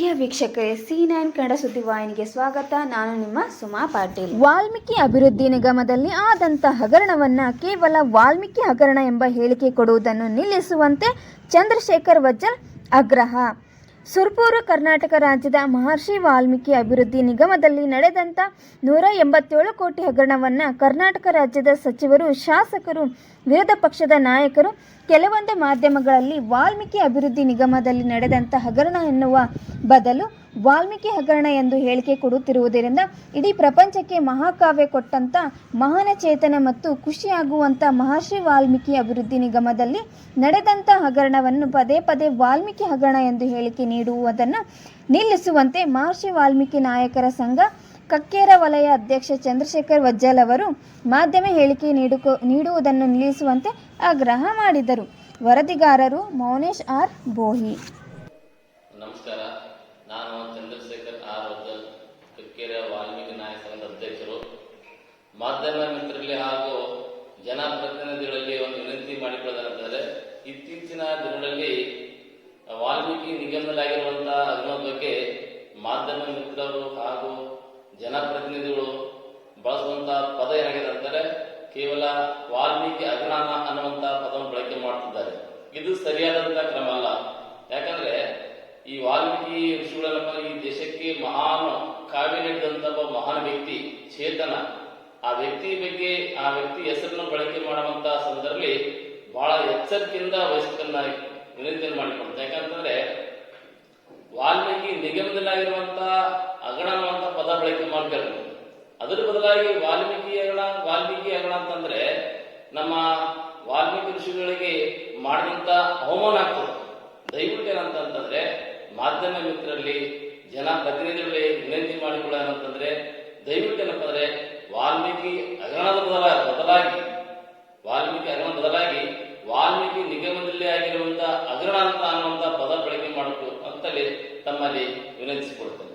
ಪ್ರಿಯ ವೀಕ್ಷಕರೇ C nine Kannada ಸುದ್ದಿವಾಹಿನಿಗೆ ಸ್ವಾಗತ. ನಾನು ನಿಮ್ಮ ಸುಮಾ ಪಾಟೀಲ್. ವಾಲ್ಮೀಕಿ ಅಭಿವೃದ್ಧಿ ನಿಗಮದಲ್ಲಿ ಆದಂಥ ಹಗರಣವನ್ನ ಕೇವಲ ವಾಲ್ಮೀಕಿ ಹಗರಣ ಎಂಬ ಹೇಳಿಕೆ ಕೊಡುವುದನ್ನು ನಿಲ್ಲಿಸುವಂತೆ ಚಂದ್ರಶೇಖರ್ ವಜ್ಜಲ್ ಆಗ್ರಹ. ಸುರ್ಪೂರು ಕರ್ನಾಟಕ ರಾಜ್ಯದ ಮಹರ್ಷಿ ವಾಲ್ಮೀಕಿ ಅಭಿವೃದ್ಧಿ ನಿಗಮದಲ್ಲಿ ನಡೆದಂಥ ನೂರ ಎಂಬತ್ತೇಳು ಕೋಟಿ ಹಗರಣವನ್ನು ಕರ್ನಾಟಕ ರಾಜ್ಯದ ಸಚಿವರು, ಶಾಸಕರು, ವಿರೋಧ ಪಕ್ಷದ ನಾಯಕರು ಕೆಲವೊಂದು ಮಾಧ್ಯಮಗಳಲ್ಲಿ ವಾಲ್ಮೀಕಿ ಅಭಿವೃದ್ಧಿ ನಿಗಮದಲ್ಲಿ ನಡೆದಂಥ ಹಗರಣ ಎನ್ನುವ ಬದಲು ವಾಲ್ಮೀಕಿ ಹಗರಣ ಎಂದು ಹೇಳಿಕೆ ಕೊಡುತ್ತಿರುವುದರಿಂದ ಇಡೀ ಪ್ರಪಂಚಕ್ಕೆ ಮಹಾಕಾವ್ಯ ಕೊಟ್ಟಂತ ಮಹಾನ ಚೇತನ ಮತ್ತು ಖುಷಿಯಾಗುವಂಥ ಮಹರ್ಷಿ ವಾಲ್ಮೀಕಿ ಅಭಿವೃದ್ಧಿ ನಿಗಮದಲ್ಲಿ ನಡೆದಂಥ ಹಗರಣವನ್ನು ಪದೇ ಪದೇ ವಾಲ್ಮೀಕಿ ಹಗರಣ ಎಂದು ಹೇಳಿಕೆ ನೀಡುವುದನ್ನು ನಿಲ್ಲಿಸುವಂತೆ ಮಹರ್ಷಿ ವಾಲ್ಮೀಕಿ ನಾಯಕರ ಸಂಘ ಕಕ್ಕೇರ ವಲಯ ಅಧ್ಯಕ್ಷ ಚಂದ್ರಶೇಖರ್ ವಜ್ಜಲ್ ಅವರು ಮಾಧ್ಯಮ ಹೇಳಿಕೆ ನೀಡುಕೊ ನೀಡುವುದನ್ನು ನಿಲ್ಲಿಸುವಂತೆ ಆಗ್ರಹ ಮಾಡಿದರು. ವರದಿಗಾರರು ಮೌನೇಶ್ ಆರ್. ಬೋಹಿ. ನಮಸ್ಕಾರ. ನಾನು ಚಂದ್ರಶೇಖರ್ ಆರ್. ವಜ್ಜಲ್, ಕಕ್ಕೇರ ವಾಲ್ಮೀಕಿ ನಾಯಕ ಸಂಘದ ಅಧ್ಯಕ್ಷರು. ಮಾಧ್ಯಮ ಮಿತ್ರರಲ್ಲಿ ಹಾಗೂ ಜನಪ್ರತಿನಿಧಿಗಳಲ್ಲಿ ಒಂದು ವಿನಂತಿ ಮಾಡಿಕೊಳ್ಳೋದಾದರೆ ಇತ್ತೀಚಿನ ದಿನಗಳಲ್ಲಿ ವಾಲ್ಮೀಕಿ ನಿಗಮದಲ್ಲಾಗಿರುವಂತಹ ಹಗರಣದ ಬಗ್ಗೆ ಮಾಧ್ಯಮ ಮಿತ್ರರು ಹಾಗೂ ಜನಪ್ರತಿನಿಧಿಗಳು ಬಳಸುವಂತಹ ಪದ ಏನಾಗಿದೆ ಅಂತಾರೆ ಕೇವಲ ವಾಲ್ಮೀಕಿ ಅಜ್ಞಾನ ಅನ್ನುವಂತಹ ಪದವನ್ನು ಬಳಕೆ ಮಾಡ್ತಿದ್ದಾರೆ. ಇದು ಸರಿಯಾದಂತಹ ಕ್ರಮ ಅಲ್ಲ. ಯಾಕಂದ್ರೆ ಈ ವಾಲ್ಮೀಕಿ ಋಷಿಗಳನ್ನಪ್ಪ ಈ ದೇಶಕ್ಕೆ ಮಹಾನ್ ಕಾವ್ಯ ನೀಡಿದಂತ ಮಹಾನ್ ವ್ಯಕ್ತಿ, ಚೇತನ. ಆ ವ್ಯಕ್ತಿ ಬಗ್ಗೆ, ಆ ವ್ಯಕ್ತಿ ಹೆಸರನ್ನು ಬಳಕೆ ಮಾಡುವಂತಹ ಸಂದರ್ಭದಲ್ಲಿ ಬಹಳ ಎಚ್ಚರಿಕೆಯಿಂದ ವಹಿಸಬೇಕನ್ನ ವಿನಂತಿಯನ್ನು ಮಾಡಿಕೊಡುತ್ತೆ ಯಾಕಂತಂದ್ರೆ ವಾಲ್ಮೀಕಿ ನಿಗಮದಲ್ಲಾಗಿರುವಂತ ಅಗಣ ಬಳಕೆ ಮಾಡ್ತಾರೆ ಅದರ ಬದಲಾಗಿ ವಾಲ್ಮೀಕಿ ಅಗಣ ವಾಲ್ಮೀಕಿ ಅಗಣ ಅಂತಂದ್ರೆ ನಮ್ಮ ವಾಲ್ಮೀಕಿ ಋಷಿಗಳಿಗೆ ಮಾಡಿದಂತ ಅವಮಾನ ಆಗ್ತದೆ. ದಯವಿಟ್ಟು ಏನಂತಂತಂದ್ರೆ ಮಾಧ್ಯಮ ಮಿತ್ರರಲ್ಲಿ ಜನ ಪ್ರತಿನಿಧಿಗಳಲ್ಲಿ ವಿನಂತಿ ಮಾಡಿಕೊಳ್ಳಂತಂದ್ರೆ ದಯವಿಟ್ಟು ಏನಪ್ಪ ಅಂದ್ರೆ ವಾಲ್ಮೀಕಿ ಅಗಣದ ಬದಲ ಬದಲಾಗಿ, ವಾಲ್ಮೀಕಿ ಅಗಣ ಬದಲಾಗಿ ವಾಲ್ಮೀಕಿ ನಿಗಮದಲ್ಲಿ ಆಗಿರುವಂತಹ ಅಗ್ರಣ ಅಂತ ಅನ್ನುವಂತ ಪದ ಬಳಕೆ ಮಾಡಬೇಕು ಅಂತಲೇ ತಮ್ಮಲ್ಲಿ ವಿನಂತಿಸಿಕೊಡ್ತೇನೆ